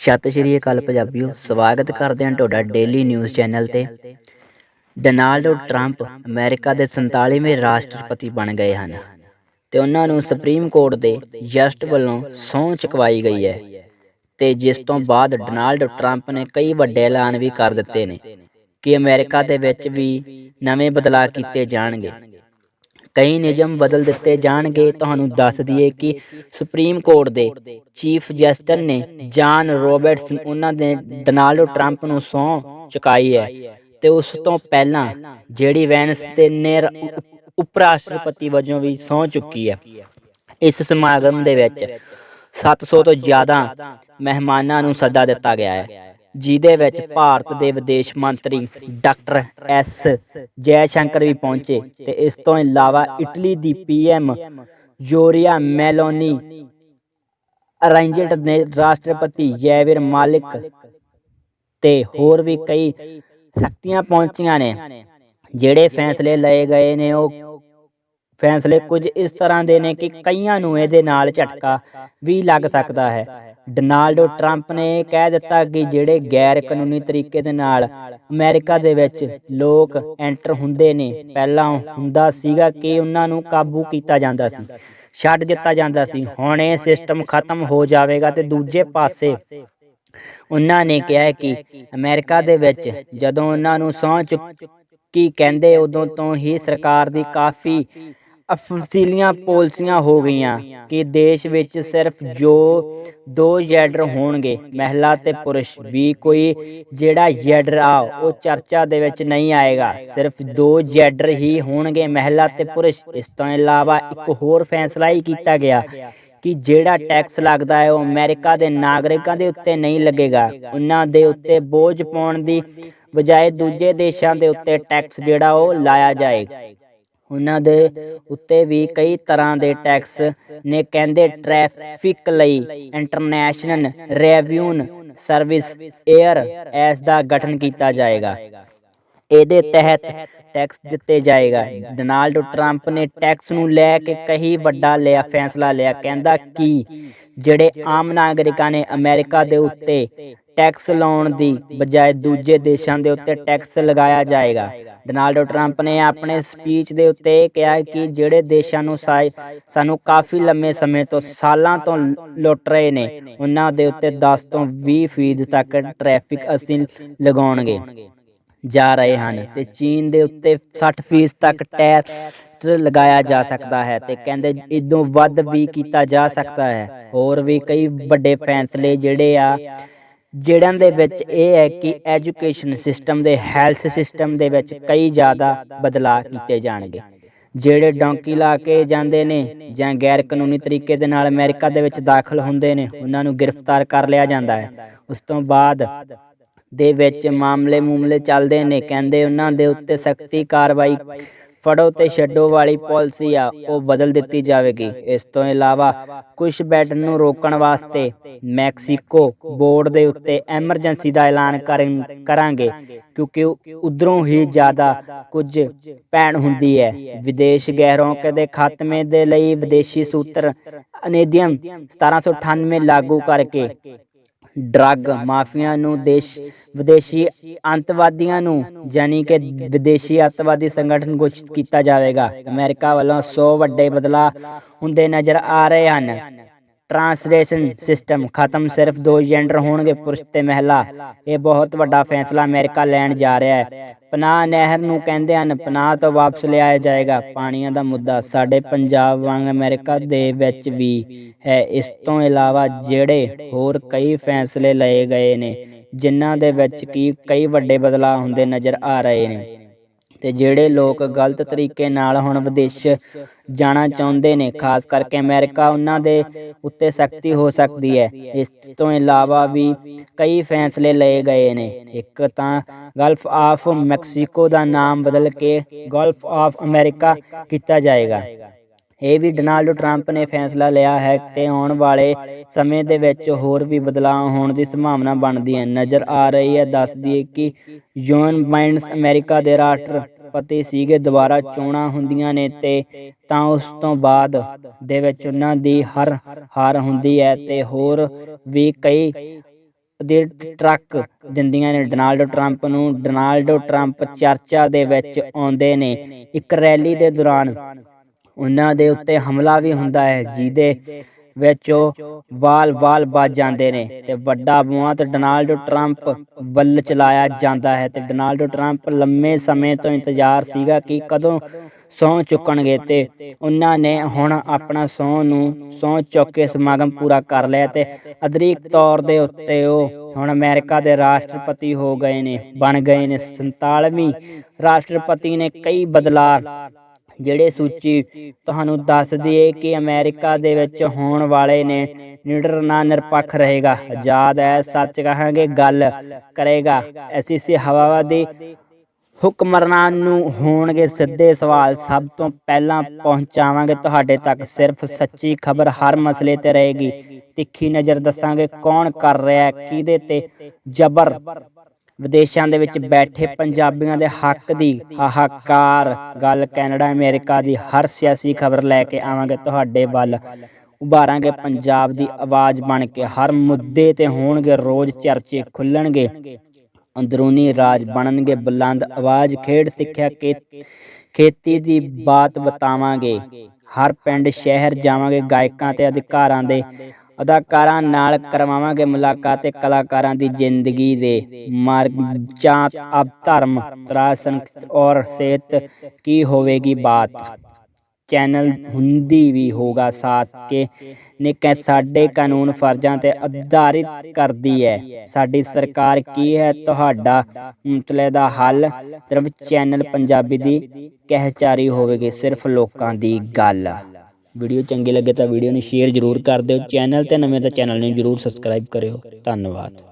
ਸਤਿ ਸ਼੍ਰੀ ਅਕਾਲ ਪੰਜਾਬੀਓ, ਸਵਾਗਤ ਕਰਦੇ ਹਾਂ ਤੁਹਾਡਾ ਡੇਲੀ ਨਿਊਜ਼ ਚੈਨਲ ਤੇ। ਡੋਨਾਲਡ ਟਰੰਪ ਅਮਰੀਕਾ ਦੇ 47ਵੇਂ ਰਾਸ਼ਟਰਪਤੀ ਬਣ ਗਏ ਹਨ ਤੇ ਉਹਨਾਂ ਨੂੰ ਸੁਪਰੀਮ ਕੋਰਟ ਦੇ ਜਸਟ ਵੱਲੋਂ ਸਹੁੰ ਚੁਕਵਾਈ ਗਈ ਹੈ ਤੇ ਜਿਸ ਤੋਂ ਬਾਅਦ ਡੋਨਾਲਡ ਟਰੰਪ ਨੇ ਕਈ ਵੱਡੇ ਐਲਾਨ ਵੀ ਕਰ ਦਿੱਤੇ ਨੇ ਕਿ ਅਮਰੀਕਾ ਦੇ ਵਿੱਚ ਵੀ ਨਵੇਂ ਬਦਲਾਅ ਕੀਤੇ ਜਾਣਗੇ। ਕਈ ਨਿਯਮ ਬਦਲ ਦਿੱਤੇ ਜਾਣਗੇ। ਤੁਹਾਨੂੰ ਦੱਸ ਦਈਏ ਕਿ ਸੁਪਰੀਮ ਕੋਰਟ ਦੇ ਚੀਫ ਜਸਟਿਸ ਨੇ ਜਾਨ ਰੋਬਰਟਸ ਉਹਨਾਂ ਨੇ ਡੋਨਾਲਡ ਟਰੰਪ ਨੂੰ ਸਹੁੰ ਚੁਕਾਈ ਹੈ ਤੇ ਉਸ ਤੋਂ ਪਹਿਲਾਂ ਜਿਹੜੀ ਵੈਨਸ ਤੇ ਨੇ ਉਪ ਰਾਸ਼ਟਰਪਤੀ ਵਜੋਂ ਵੀ ਸਹੁੰ ਚੁੱਕੀ ਹੈ। ਇਸ ਸਮਾਗਮ ਦੇ ਵਿੱਚ 700 ਤੋਂ ਜ਼ਿਆਦਾ ਮਹਿਮਾਨਾਂ ਨੂੰ ਸੱਦਾ ਦਿੱਤਾ ਗਿਆ ਹੈ। ਜਿਹਦੇ ਵਿੱਚ ਭਾਰਤ ਦੇ ਵਿਦੇਸ਼ ਮੰਤਰੀ ਡਾਕਟਰ ਐਸ ਜੈ ਸ਼ੰਕਰ ਵੀ ਪਹੁੰਚੇ ਤੇ ਇਸ ਤੋਂ ਇਲਾਵਾ ਇਟਲੀ ਦੀ ਪੀਐਮ ਜੋਰੀਆ ਮੈਲੋਨੀ ਅਰੈਂਜਟ ਨੇ ਰਾਸ਼ਟਰਪਤੀ ਜੈਵੀਰ ਮਾਲਿਕ ਤੇ ਹੋਰ ਵੀ ਕਈ ਸ਼ਕਤੀਆਂ ਪਹੁੰਚੀਆਂ ਨੇ ਜਿਹੜੇ ਫੈਸਲੇ ਲਏ ਗਏ ਨੇ ਉਹ ਫੈਸਲੇ ਕੁਝ ਇਸ ਤਰ੍ਹਾਂ ਦੇ ਨੇ ਕਿ ਕਈਆਂ ਨੂੰ ਇਹਦੇ ਨਾਲ ਝਟਕਾ ਵੀ ਲੱਗ ਸਕਦਾ ਹੈ। ਡੋਨਾਲਡ ਟਰੰਪ ਨੇ ਕਹਿ ਦਿੱਤਾ ਕਿ ਜਿਹੜੇ ਗੈਰ ਕਾਨੂੰਨੀ ਤਰੀਕੇ ਦੇ ਨਾਲ ਅਮਰੀਕਾ ਦੇ ਵਿੱਚ ਲੋਕ ਐਂਟਰ ਹੁੰਦੇ ਨੇ, ਪਹਿਲਾਂ ਹੁੰਦਾ ਸੀਗਾ ਕਿ ਉਹਨਾਂ ਨੂੰ ਕਾਬੂ ਕੀਤਾ ਜਾਂਦਾ ਸੀ, ਛੱਡ ਦਿੱਤਾ ਜਾਂਦਾ ਸੀ। ਹੁਣ ਇਹ ਸਿਸਟਮ ਖਤਮ ਹੋ ਜਾਵੇਗਾ ਤੇ ਦੂਜੇ ਪਾਸੇ ਉਹਨਾਂ ਨੇ ਕਿਹਾ ਕਿ ਅਮਰੀਕਾ ਦੇ ਵਿੱਚ ਜਦੋਂ ਉਹਨਾਂ ਨੂੰ ਸਹੁੰ ਚੁੱਕੀ ਕਹਿੰਦੇ ਉਦੋਂ ਤੋਂ ਹੀ ਸਰਕਾਰ ਦੀ ਕਾਫੀ ਅਫਸੀਲੀਆਂ ਪਾਲਿਸੀਆਂ ਹੋ ਗਈਆਂ ਕਿ ਦੇਸ਼ ਵਿੱਚ ਸਿਰਫ ਜੋ ਦੋ ਜੈਂਡਰ ਹੋਣਗੇ, ਮਹਿਲਾ ਤੇ ਪੁਰਸ਼, ਵੀ ਕੋਈ ਜਿਹੜਾ ਜੈਂਡਰ ਆ, ਉਹ ਚਰਚਾ ਦੇ ਵਿੱਚ ਨਹੀਂ ਆਏਗਾ। ਸਿਰਫ ਦੋ ਜੈਂਡਰ ਹੀ ਹੋਣਗੇ, ਮਹਿਲਾ ਤੇ ਪੁਰਸ਼। ਇਸ ਤੋਂ ਇਲਾਵਾ ਇੱਕ ਹੋਰ ਫੈਸਲਾ ਹੀ ਕੀਤਾ ਗਿਆ ਕਿ ਜਿਹੜਾ ਟੈਕਸ ਲੱਗਦਾ ਹੈ, ਉਹ ਅਮਰੀਕਾ ਦੇ ਨਾਗਰਿਕਾਂ ਦੇ ਉੱਤੇ ਨਹੀਂ ਲੱਗੇਗਾ। ਉਹਨਾਂ ਦੇ ਉੱਤੇ ਬੋਝ ਪਾਉਣ ਦੀ ਬਜਾਏ ਦੂਜੇ ਦੇਸ਼ਾਂ ਦੇ ਉੱਤੇ ਟੈਕਸ ਜਿਹੜਾ, ਉਹ ਲਾਇਆ ਜਾਏ ਉਹਨਾਂ ਦੇ ਉੱਤੇ ਵੀ ਕਈ ਤਰ੍ਹਾਂ ਦੇ ਟੈਕਸ ਨੇ ਕਹਿੰਦੇ ਟ੍ਰੈਫਿਕ ਲਈ international revenue service I R S ਦਾ ਗਠਨ ਕੀਤਾ ਜਾਏਗਾ। ਇਹਦੇ ਤਹਿਤ ਟੈਕਸ ਦਿੱਤੇ ਜਾਏਗਾ। ਡੋਨਾਲਡ ਟਰੰਪ ਨੇ ਟੈਕਸ ਨੂੰ ਲੈ ਕੇ ਕਈ ਵੱਡਾ ਲਿਆ, ਫੈਸਲਾ ਲਿਆ। ਕਹਿੰਦਾ ਕਿ ਜਿਹੜੇ ਆਮ ਨਾਗਰਿਕਾਂ ਨੇ ਅਮਰੀਕਾ ਦੇ ਉੱਤੇ ਟੈਕਸ ਲਾਉਣ ਦੀ ਬਜਾਏ ਦੂਜੇ ਦੇਸ਼ਾਂ ਦੇ ਉੱਤੇ ਟੈਕਸ ਲਗਾਇਆ ਜਾਏਗਾ ਡੋਨਾਲਡ ਟਰੰਪ ਨੇ ਆਪਣੇ ਸਪੀਚ ਦੇ ਉੱਤੇ ਕਿਹਾ ਕਿ ਜਿਹੜੇ ਦੇਸ਼ਾਂ ਨੂੰ ਸਾਨੂੰ ਕਾਫੀ ਲੰਮੇ ਸਮੇਂ ਤੋਂ ਸਾਲਾਂ ਤੋਂ ਲੁੱਟ ਰਹੇ ਨੇ, ਉਹਨਾਂ ਦੇ ਉੱਤੇ 10 ਤੋਂ 20 ਫੀਸਦ ਤੱਕ ਟ੍ਰੈਫਿਕ ਅਸੀਂ ਲਗਾਉਣਗੇ, ਜਾ ਰਹੇ ਹਨ ਤੇ ਚੀਨ ਦੇ ਉੱਤੇ 60 ਫੀਸਦ ਤੱਕ ਟੈਕਸ ਲਗਾਇਆ ਜਾ ਸਕਦਾ ਹੈ ਤੇ ਕਹਿੰਦੇ ਇਦੋਂ ਵੱਧ ਵੀ ਕੀਤਾ ਜਾ ਸਕਦਾ ਹੈ। ਹੋਰ ਵੀ ਕਈ ਵੱਡੇ ਫੈਸਲੇ ਜਿਹੜੇ ਆ ਜਿਹੜਾਂ ਦੇ ਵਿੱਚ ਇਹ ਹੈ ਕਿ ਐਜੂਕੇਸ਼ਨ ਸਿਸਟਮ ਦੇ ਹੈਲਥ ਸਿਸਟਮ ਦੇ ਵਿੱਚ ਕਈ ਜ਼ਿਆਦਾ ਬਦਲਾਅ ਕੀਤੇ ਜਾਣਗੇ। ਜਿਹੜੇ ਡੌਂਕੀ ਲਾ ਕੇ ਜਾਂਦੇ ਨੇ ਜਾਂ ਗੈਰ ਕਾਨੂੰਨੀ ਤਰੀਕੇ ਦੇ ਨਾਲ ਅਮਰੀਕਾ ਦੇ ਵਿੱਚ ਦਾਖਲ ਹੁੰਦੇ ਨੇ ਉਹਨਾਂ ਨੂੰ ਗ੍ਰਿਫਤਾਰ ਕਰ ਲਿਆ ਜਾਂਦਾ ਹੈ। ਉਸ ਤੋਂ ਬਾਅਦ ਦੇ ਵਿੱਚ ਮਾਮਲੇ ਮੂਮਲੇ ਚੱਲਦੇ ਨੇ ਕਹਿੰਦੇ ਉਹਨਾਂ ਦੇ ਉੱਤੇ ਸਖਤੀ ਕਾਰਵਾਈ ਫੜੋ ਤੇ ਛੱਡੋ ਵਾਲੀ ਪਾਲਿਸੀ ਆ, ਉਹ ਬਦਲ ਦਿੱਤੀ ਜਾਵੇਗੀ। ਇਸ ਤੋਂ ਇਲਾਵਾ ਕੁਝ ਬੈਡ ਨੂੰ ਰੋਕਣ ਵਾਸਤੇ ਮੈਕਸੀਕੋ ਬੋਰਡ ਦੇ ਉੱਤੇ ਐਮਰਜੈਂਸੀ ਦਾ ਐਲਾਨ ਕਰਾਂਗੇ, ਕਿਉਂਕਿ ਉਧਰੋਂ ਹੀ ਜ਼ਿਆਦਾ ਕੁਝ ਭੈਣ ਹੁੰਦੀ ਹੈ। ਵਿਦੇਸ਼ ਗਹਿਰੋਂ ਦੇ ਖਾਤਮੇ ਦੇ ਲਈ ਵਿਦੇਸ਼ੀ ਸੂਤਰ ਅਨੇਦੀਅਮ 1798 ਲਾਗੂ ਕਰਕੇ ਡਰੱਗ ਮਾਫੀਆ ਨੂੰ ਦੇਸ਼ ਵਿਦੇਸ਼ੀ ਅੰਤਵਾਦੀਆਂ ਨੂੰ ਯਾਨੀ ਕਿ ਵਿਦੇਸ਼ੀ ਅੱਤਵਾਦੀ ਸੰਗਠਨ ਘੋਸ਼ਿਤ ਕੀਤਾ ਜਾਵੇਗਾ। ਅਮਰੀਕਾ ਵੱਲੋਂ 100 ਵੱਡੇ ਬਦਲਾਅ ਹੁੰਦੇ ਨਜ਼ਰ ਆ ਰਹੇ ਹਨ। ਟ੍ਰਾਂਸਲੇਸ਼ਨ ਸਿਸਟਮ ਖਤਮ ਸਿਰਫ ਦੋ ਜੈਂਡਰ ਹੋਣਗੇ, ਪੁਰਸ਼ ਤੇ ਮਹਿਲਾ। ਇਹ ਬਹੁਤ ਵੱਡਾ ਫੈਸਲਾ ਅਮਰੀਕਾ ਲੈਣ ਜਾ ਰਿਹਾ ਹੈ। ਪਨਾਹ ਨਹਿਰ ਨੂੰ ਕਹਿੰਦੇ ਹਨ, ਪਨਾਹ ਤੋਂ ਵਾਪਸ ਲਿਆਇਆ ਜਾਏਗਾ। ਪਾਣੀਆਂ ਦਾ ਮੁੱਦਾ ਸਾਡੇ ਪੰਜਾਬ ਵਾਂਗ ਅਮਰੀਕਾ ਦੇ ਵਿੱਚ ਵੀ ਹੈ। ਇਸ ਤੋਂ ਇਲਾਵਾ ਜਿਹੜੇ ਹੋਰ ਕਈ ਫੈਸਲੇ ਲਏ ਗਏ ਨੇ, ਜਿਨ੍ਹਾਂ ਦੇ ਵਿੱਚ ਕੀ ਕਈ ਵੱਡੇ ਬਦਲਾਅ ਹੁੰਦੇ ਨਜ਼ਰ ਆ ਰਹੇ ਨੇ। ਤੇ ਜਿਹੜੇ ਲੋਕ ਗਲਤ ਤਰੀਕੇ ਨਾਲ ਹੁਣ ਵਿਦੇਸ਼ ਜਾਣਾ ਚਾਹੁੰਦੇ ਨੇ, ਖਾਸ ਕਰਕੇ ਅਮਰੀਕਾ, ਉਹਨਾਂ ਦੇ ਉੱਤੇ ਸਖਤੀ ਹੋ ਸਕਦੀ ਹੈ। ਇਸ ਤੋਂ ਇਲਾਵਾ ਵੀ ਕਈ ਫੈਸਲੇ ਲਏ ਗਏ ਨੇ। ਇੱਕ ਤਾਂ ਗਲਫ ਆਫ ਮੈਕਸੀਕੋ ਦਾ ਨਾਮ ਬਦਲ ਕੇ ਗਲਫ ਆਫ ਅਮਰੀਕਾ ਕੀਤਾ ਜਾਏਗਾ। ਇਹ ਵੀ ਡੋਨਾਲਡ ਟਰੰਪ ਨੇ ਫੈਸਲਾ ਲਿਆ ਹੈ ਤੇ ਆਉਣ ਵਾਲੇ ਸਮੇਂ ਦੇ ਵਿੱਚ ਹੋਰ ਵੀ ਬਦਲਾਅ ਹੋਣ ਦੀ ਸੰਭਾਵਨਾ ਬਣਦੀ ਹੈ। ਨਜ਼ਰ ਆ ਰਹੀ ਹੈ, ਦੱਸ ਦਈਏ ਕਿ ਜੋਨ ਬਾਈਡਨ ਅਮਰੀਕਾ ਦੇ ਰਾਸ਼ਟਰਪਤੀ ਸੀਗੇ, ਦੁਬਾਰਾ ਚੋਣਾਂ ਹੁੰਦੀਆਂ ਨੇ ਤੇ ਤਾਂ ਉਸ ਤੋਂ ਬਾਅਦ ਦੇ ਵਿੱਚ ਉਹਨਾਂ ਦੀ ਹਰ ਹਾਰ ਹੁੰਦੀ ਹੈ ਤੇ ਹੋਰ ਵੀ ਕਈ ਦੇ ਟਰੱਕ ਦਿੰਦੀਆਂ ਨੇ। ਡੋਨਾਲਡ ਟਰੰਪ ਨੂੰ ਡੋਨਾਲਡ ਟਰੰਪ ਚਰਚਾ ਦੇ ਵਿੱਚ ਆਉਂਦੇ ਨੇ। ਇੱਕ ਰੈਲੀ ਦੇ ਦੌਰਾਨ ਉਹਨਾਂ ਦੇ ਉੱਤੇ ਹਮਲਾ ਵੀ ਹੁੰਦਾ ਹੈ, ਜਿਹਦੇ ਵਿੱਚ ਉਹ ਵਾਲ-ਵਾਲ ਵੱਜ ਜਾਂਦੇ ਨੇ ਤੇ ਵੱਡਾ ਬੂਆ ਡੋਨਾਲਡ ਟਰੰਪ ਵੱਲ ਚਲਾਇਆ ਜਾਂਦਾ ਹੈ ਤੇ ਡੋਨਾਲਡ ਟਰੰਪ ਲੰਮੇ ਸਮੇਂ ਤੋਂ ਇੰਤਜ਼ਾਰ ਸੀਗਾ ਕਿ ਕਦੋਂ ਸਹੁੰ ਚੁੱਕਣਗੇ ਤੇ ਉਹਨਾਂ ਨੇ ਹੁਣ ਆਪਣਾ ਸਹੁੰ ਨੂੰ ਸਹੁੰ ਚੁੱਕ ਕੇ ਸਮਾਗਮ ਪੂਰਾ ਕਰ ਲਿਆ ਤੇ ਅਧਿਕਾਰਿਕ ਤੌਰ ਦੇ ਉੱਤੇ ਉਹ ਹੁਣ ਅਮਰੀਕਾ ਦੇ ਰਾਸ਼ਟਰਪਤੀ ਹੋ ਗਏ ਨੇ, ਬਣ ਗਏ ਨੇ। 47ਵੀਂ ਰਾਸ਼ਟਰਪਤੀ ਨੇ ਕਈ ਬਦਲਾਅ ਜਿਹੜੇ ਸੂਚੀ ਤੁਹਾਨੂੰ ਦੱਸ ਦਈਏ ਕਿ ਅਮਰੀਕਾ ਦੇ ਵਿੱਚ ਹੋਣ ਵਾਲੇ ਨੇ, ਨਿਡਰ ਨਾ ਨਿਰਪੱਖ ਰਹੇਗਾ। ਆਜ਼ਾਦ ਹੈ, ਸੱਚ ਕਹਾਂਗੇ, ਗੱਲ ਕਰੇਗਾ। ਐਸੀਸੀ ਹਵਾਵਾਦੀ ਹੁਕਮਰਾਨਾਂ ਨੂੰ ਹੋਣਗੇ ਸਿੱਧੇ ਸਵਾਲ। ਸਭ ਤੋਂ ਪਹਿਲਾਂ ਪਹੁੰਚਾਵਾਂਗੇ ਤੁਹਾਡੇ ਤੱਕ। ਸਿਰਫ ਸੱਚੀ ਖਬਰ ਹਰ ਮਸਲੇ ਤੇ ਰਹੇਗੀ। ਤਿੱਖੀ ਨਜ਼ਰ ਦੱਸਾਂਗੇ ਕੌਣ ਕਰ ਰਿਹਾ ਹੈ, ਕਿਹਦੇ ਤੇ ਜ਼ਬਰ ਵਿਦੇਸ਼ਾਂ ਦੇ ਵਿੱਚ ਬੈਠੇ ਪੰਜਾਬੀਆਂ ਦੇ ਹੱਕ ਦੀ ਹਾਹਾਕਾਰ, ਗੱਲ ਕੈਨੇਡਾ, ਅਮਰੀਕਾ ਦੀ ਹਰ ਸਿਆਸੀ ਖਬਰ ਲੈ ਕੇ ਆਵਾਂਗੇ ਤੁਹਾਡੇ ਵੱਲ। ਉਭਾਰਾਂਗੇ ਪੰਜਾਬ ਦੀ ਆਵਾਜ਼ ਬਣ ਕੇ, ਹਰ ਮੁੱਦੇ ਤੇ ਹੋਣਗੇ ਰੋਜ਼ ਚਰਚੇ ਖੁੱਲਣਗੇ। ਅੰਦਰੂਨੀ ਰਾਜ ਬਣਨਗੇ, ਬੁਲੰਦ ਆਵਾਜ਼, ਖੇਡ ਸਿੱਖਿਆ ਕੇ ਖੇਤੀ ਦੀ ਬਾਤ ਬਤਾਵਾਂਗੇ। ਹਰ ਪਿੰਡ, ਸ਼ਹਿਰ ਜਾਵਾਂਗੇ, ਗਾਇਕਾਂ ਤੇ ਅਧਿਕਾਰਾਂ ਦੇ ਅਦਾਕਾਰਾਂ ਨਾਲ ਕਰਵਾਵਾਂਗੇ ਮੁਲਾਕਾਤ ਤੇ ਕਲਾਕਾਰਾਂ ਦੀ ਜ਼ਿੰਦਗੀ ਦੇ ਮਾਰਗ ਜਾਤ ਅਬ ਧਰਮ, ਤਰਾਸਨ ਔਰ ਸਿਹਤ ਕੀ ਹੋਵੇਗੀ ਬਾਤ। ਚੈਨਲ ਹਿੰਦੀ ਵੀ ਹੋਗਾ ਸਾਥ ਕੇ, ਨਿੱਕੇ ਸਾਡੇ ਕਾਨੂੰਨ ਫਰਜ਼ਾਂ ਤੇ ਆਧਾਰਿਤ ਕਰਦੀ ਹੈ। ਸਾਡੀ ਸਰਕਾਰ ਕੀ ਹੈ? ਤੁਹਾਡਾ ਮਸਲੇ ਦਾ ਹੱਲ। ਸਿਰਫ ਚੈਨਲ ਪੰਜਾਬੀ ਦੀ ਕਹਿਚਾਰੀ ਹੋਵੇਗੀ, ਸਿਰਫ ਲੋਕਾਂ ਦੀ ਗੱਲ। ਵੀਡੀਓ ਚੰਗੀ ਲੱਗੇ ਤਾਂ ਵੀਡੀਓ ਨੂੰ ਸ਼ੇਅਰ ਜ਼ਰੂਰ ਕਰ ਦਿਓ। ਚੈਨਲ ਤੇ ਨਵੇਂ ਤਾਂ ਚੈਨਲ ਨੂੰ ਜ਼ਰੂਰ ਸਬਸਕ੍ਰਾਈਬ ਕਰਿਓ। ਧੰਨਵਾਦ।